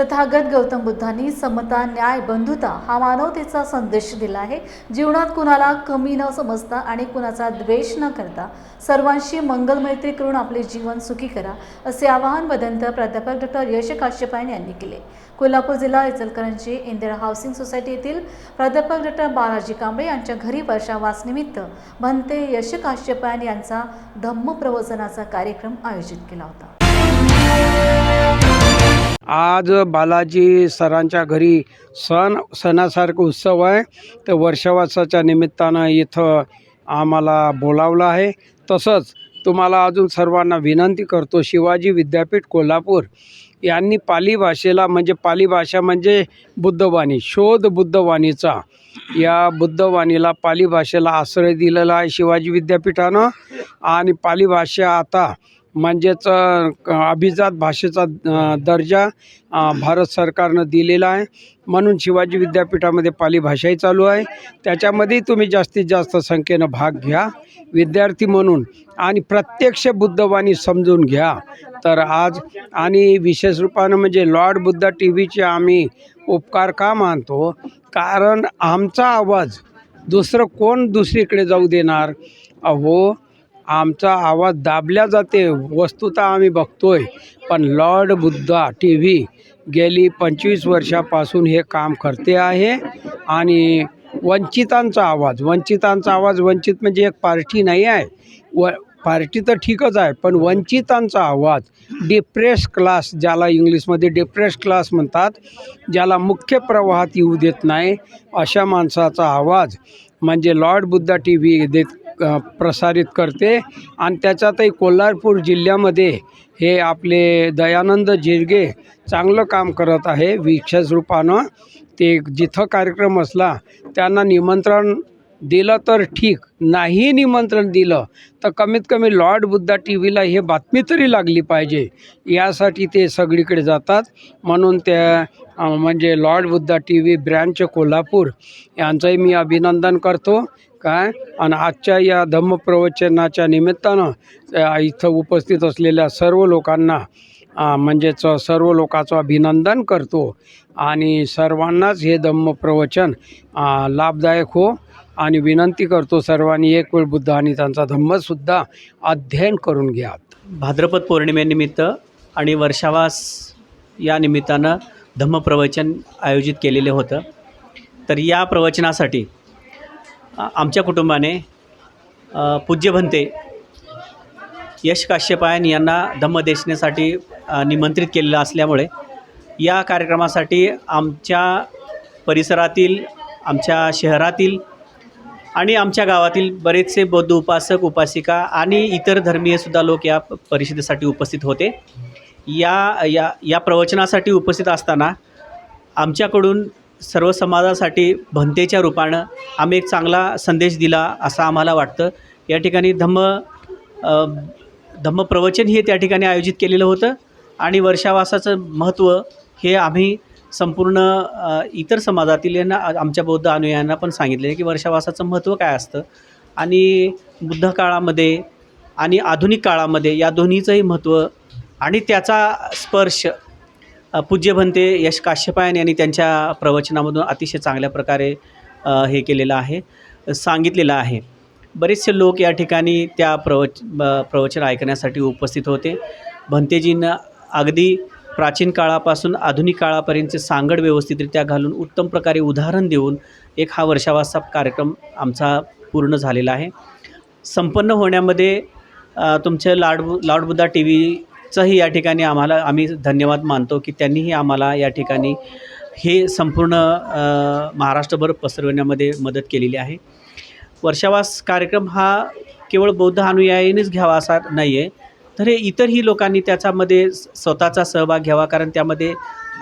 तथागत गौतम बुद्धांनी समता न्याय बंधुता हा मानवतेचा संदेश दिला आहे. जीवनात कुणाला कमी न समजता आणि कुणाचा द्वेष न करता सर्वांशी मंगलमैत्री करून आपले जीवन सुखी करा असे आवाहन बदंत प्राध्यापक डॉक्टर यश काश्यपायन यांनी केले. कोल्हापूर जिल्हा इचलकरंजी इंदिरा हाऊसिंग सोसायटी येथील प्राध्यापक डॉक्टर बालाजी कांबळे यांच्या घरी वर्षावासनिमित्त भंते यश काश्यपायन यांचा धम्म प्रवचनाचा कार्यक्रम आयोजित केला होता. आज बालाजी सरांच्या घरी सण सणासारखं उत्सव आहे. तर वर्षावासाच्या निमित्तानं इथं आम्हाला बोलावलं आहे. तसंच तुम्हाला अजून सर्वांना विनंती करतो शिवाजी विद्यापीठ कोल्हापूर यांनी पाली भाषेला म्हणजे पाली भाषा म्हणजे बुद्धवाणी शोध बुद्धवाणीचा. या बुद्धवाणीला पाली भाषेला आश्रय दिलेला आहे शिवाजी विद्यापीठानं. आणि पाली भाषा आता म्हणजेच अभिजात भाषेचा दर्जा भारत सरकारनं दिलेला आहे. म्हणून शिवाजी विद्यापीठामध्ये पाली भाषाही चालू आहे. त्याच्यामध्ये तुम्ही जास्तीत जास्त संख्येनं भाग घ्या. विद्यार्थी म्हणून आणि प्रत्यक्ष बुद्धवाणी समजून घ्या. तर आज आणि विशेष रूपानं म्हणजे लॉर्ड बुद्धा टी व्हीचे आम्ही उपकार का मानतो? कारण आमचा आवाज दुसरं कोण दुसरीकडे जाऊ देणार? अहो आमचा आवाज दाबल्या जाते वस्तुतः आम्ही बघतोय. पण लॉर्ड बुद्धा टी व्ही गेली पंचवीस वर्षापासून हे काम करते आहे आणि वंचितांचा आवाज वंचितांचा आवाज वंचित म्हणजे एक पार्टी नाही आहे. व पार्टी तर ठीकच आहे पण वंचितांचा आवाज डिप्रेस क्लास ज्याला इंग्लिशमध्ये डिप्रेस क्लास म्हणतात ज्याला मुख्य प्रवाहात येऊ देत नाही अशा माणसाचा आवाज म्हणजे लॉर्ड बुद्धा टी व्ही देत प्रसारित करते. आणि त्याच्यातही कोल्हापूर जिल्ह्यामध्ये हे आपले दयानंद जिरगे चांगलं काम करत आहे विशेष रूपानं. ते जिथं कार्यक्रम असला त्यांना निमंत्रण दिलं तर ठीक. नाही निमंत्रण दिलं तर कमीत कमी लॉर्ड बुद्धा टी व्हीला हे बातमी तरी लागली पाहिजे. यासाठी ते सगळीकडे जातात. म्हणून त्या म्हणजे lord Buddha T V branch Kolhapur. यांचंही मी अभिनंदन करतो. काय? आणि आजच्या या धम्मप्रवचनाच्या निमित्तानं इथं उपस्थित असलेल्या सर्व लोकांना म्हणजेच सर्व लोकांचं अभिनंदन करतो. आणि सर्वांनाच हे धम्मप्रवचन प्रवचन लाभदायक हो. आणि विनंती करतो सर्वांनी एक वेळ बुद्ध आणि त्यांचा धम्मसुद्धा अध्ययन करून घ्या भाद्रपद पौर्णिमेनिमित्त आणि वर्षावास या निमित्तानं धम्मप्रवचन आयोजित केलेले होतं. तर या प्रवचनासाठी आमच्या कुटुंबाने पूज्यभंते पूज्य भंते यश काश्यपायन यांना धम्मदेशनेसाठी निमंत्रित केलेलं असल्यामुळे या कार्यक्रमासाठी आमच्या परिसरातील आमच्या शहरातील आणि आमच्या गावातील बरेचसे बौद्ध उपासक उपासिका आणि इतर धर्मीयसुद्धा लोक या परिषदेसाठी उपस्थित होते. या या या प्रवचनासाठी उपस्थित असताना आमच्याकडून सर्व समाजासाठी भंतेच्या रूपानं आम्ही एक चांगला संदेश दिला असं आम्हाला वाटतं. या ठिकाणी धम्म धम्म प्रवचन हे त्या ठिकाणी आयोजित केलेलं होतं आणि वर्षावासाचं महत्त्व हे आम्ही संपूर्ण इतर समाजातील यांना आमच्या बौद्ध अनुयायांना पण सांगितले की वर्षावासाचं महत्त्व काय असतं. आणि बुद्ध काळामध्ये आणि आधुनिक काळामध्ये या दोन्हीचंही महत्त्व आणि त्याचा स्पर्श पूज्यभंते पूज्य भंते यश काश्यपायन यांनी त्यांच्या प्रवचनामधून अतिशय चांगल्या प्रकारे हे केलेलं आहे सांगितलेलं आहे. बरेचसे लोक या ठिकाणी त्या प्रवच प्रवचन ऐकण्यासाठी उपस्थित होते. भंतेजींना अगदी प्राचीन काळापासून आधुनिक काळापर्यंतचे सांगड व्यवस्थितरित्या घालून उत्तम प्रकारे उदाहरण देऊन एक हा वर्षावासा कार्यक्रम आमचा पूर्ण झालेला आहे. संपन्न होण्यामध्ये तुमचे तुमच्या लाड टी व्ही चंही या ठिकाणी आम्हाला आम्ही धन्यवाद मानतो की त्यांनीही आम्हाला या ठिकाणी हे संपूर्ण महाराष्ट्रभर पसरवण्यामध्ये मदत केलेली आहे. वर्षावास कार्यक्रम हा केवळ बौद्ध अनुयायीनेच घ्यावा असा नाही आहे तर हे इतरही लोकांनी त्याच्यामध्ये स्वतःचा सहभाग घ्यावा कारण त्यामध्ये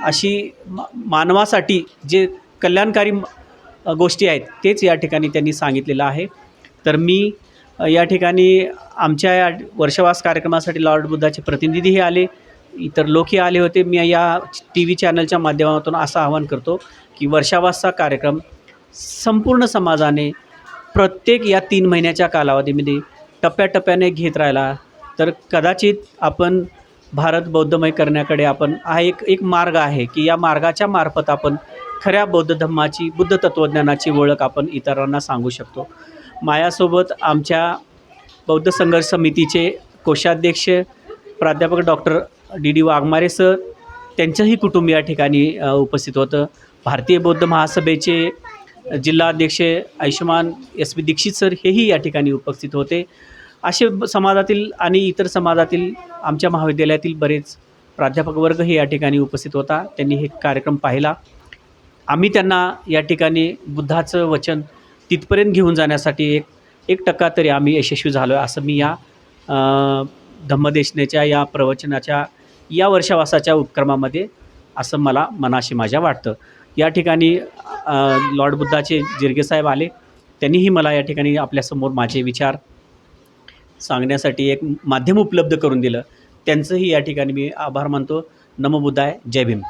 अशी मा मानवासाठी जे कल्याणकारी गोष्टी आहेत तेच या ठिकाणी त्यांनी सांगितलेलं आहे. तर मी या ठिकाणी आमच्या या वर्षवास कार्यक्रमासाठी लॉर्ड बुद्धाचे प्रतिनिधीही आले इतर लोकही आले होते. मी या टी व्ही चॅनलच्या माध्यमातून असं आवाहन करतो की वर्षावासचा कार्यक्रम संपूर्ण समाजाने प्रत्येक या तीन महिन्याच्या कालावधीमध्ये टप्प्याटप्प्याने घेत राहिला. तर कदाचित आपण भारत बौद्धमय करण्याकडे आपण हा एक एक मार्ग आहे की या मार्गाच्या मार्फत आपण खऱ्या बौद्ध धम्माची बुद्ध तत्त्वज्ञानाची ओळख आपण इतरांना सांगू शकतो. माझ्यासोबत आमच्या बौद्ध संघर्ष समितीचे कोषाध्यक्ष प्राध्यापक doctor D D Waghmare sir त्यांचंही कुटुंब या ठिकाणी उपस्थित होतं. भारतीय बौद्ध महासभेचे जिल्हाध्यक्ष आयुष्यमान एस पी दीक्षित सर हेही या ठिकाणी उपस्थित होते. असे समाजातील आणि इतर समाजातील आमच्या महाविद्यालयातील बरेच प्राध्यापक वर्गही या ठिकाणी उपस्थित होता. त्यांनी हे कार्यक्रम पाहिला. आम्ही त्यांना या ठिकाणी बुद्धाचं वचन तिथपर्यंत घेऊन जाण्यासाठी एक एक टक्का तरी आम्ही यशस्वी झालो आहे असं मी या धम्मदेशनेच्या या प्रवचनाच्या या वर्षावासाच्या उपक्रमामध्ये असं मला मनाशी माझ्या वाटतं. या ठिकाणी लॉर्ड बुद्धाचे जिरगेसाहेब आले. त्यांनीही मला या ठिकाणी आपल्यासमोर माझे विचार सांगण्यासाठी एक माध्यम उपलब्ध करून दिलं. त्यांचंही या ठिकाणी मी आभार मानतो. नमो बुद्धाय. जय भीम.